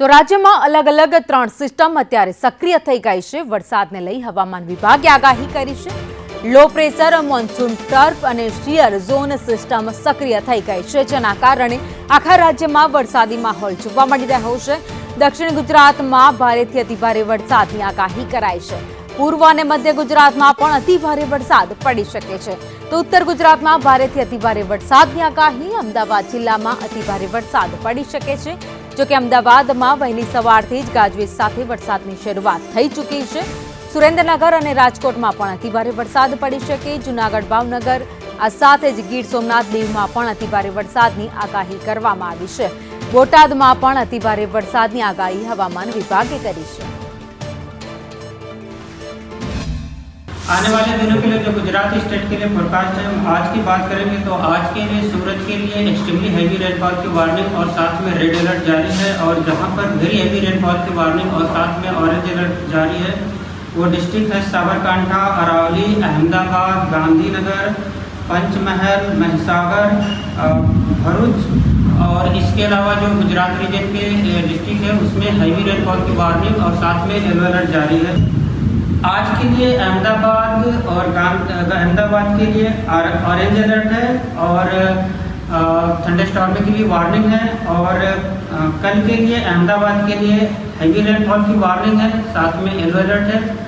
તો રાજ્યમાં અલગ અલગ ત્રણ સિસ્ટમ અત્યારે સક્રિય થઈ ગઈ છે. વરસાદને લઈ હવામાન વિભાગે આગાહી કરી છે. લો પ્રેશર મોન્સૂન ટર્ફ અને શિયર ઝોન સિસ્ટમ સક્રિય થઈ ગઈ છે, જેના કારણે આખા રાજ્યમાં વરસાદી માહોલ જોવા મળી રહ્યો છે. દક્ષિણ ગુજરાતમાં ભારેથી અતિભારે વરસાદની આગાહી કરાઈ છે. પૂર્વ અને મધ્ય ગુજરાતમાં પણ અતિભારે વરસાદ પડી શકે છે. તો ઉત્તર ગુજરાતમાં ભારેથી અતિભારે વરસાદની આગાહી, અમદાવાદ જિલ્લામાં અતિભારે વરસાદ પડી શકે છે. જો કે અમદાવાદમાં વહેલી સવારથી જ ગાજવીજ સાથે વરસાદની શરૂઆત થઈ ચૂકી છે. સુરેન્દ્રનગર અને રાજકોટમાં પણ અતિભારે વરસાદ પડી શકે. જૂનાગઢ, ભાવનગર, આ સાથે જ ગીર સોમનાથ, દીવમાં પણ અતિભારે વરસાદની આગાહી કરવામાં આવી છે. બોટાદમાં પણ અતિભારે વરસાદની આગાહી હવામાન વિભાગે કરી છે. आने वाले दिनों के लिए जो गुजरात स्टेट के लिए फोरकास्ट है। हम आज की बात करेंगे तो आज के लिए सूरत के लिए एक्सट्रीमली हैवी रेनफॉल की वार्निंग और साथ में रेड अलर्ट जारी है और जहाँ पर वेरी हैवी रेनफॉल की वार्निंग और साथ में ऑरेंज अलर्ट जारी है, वो डिस्ट्रिक्ट है साबरकांठा, अरावली, अहमदाबाद, गांधीनगर, पंचमहल, महसागर भरूच और इसके अलावा जो गुजरात रीजन के डिस्ट्रिक्ट है, उसमें हैवी रेनफॉल की वार्निंग और साथ में येलो अलर्ट जारी है। आज के लिए अहमदाबाद और अहमदाबाद के लिए ऑर- ऑरेंज अलर्ट है और ठंडे स्टॉर्म के लिए वार्निंग है और कल के लिए अहमदाबाद के लिए हैवी रेनफॉल की वार्निंग है, साथ में येलो अलर्ट है।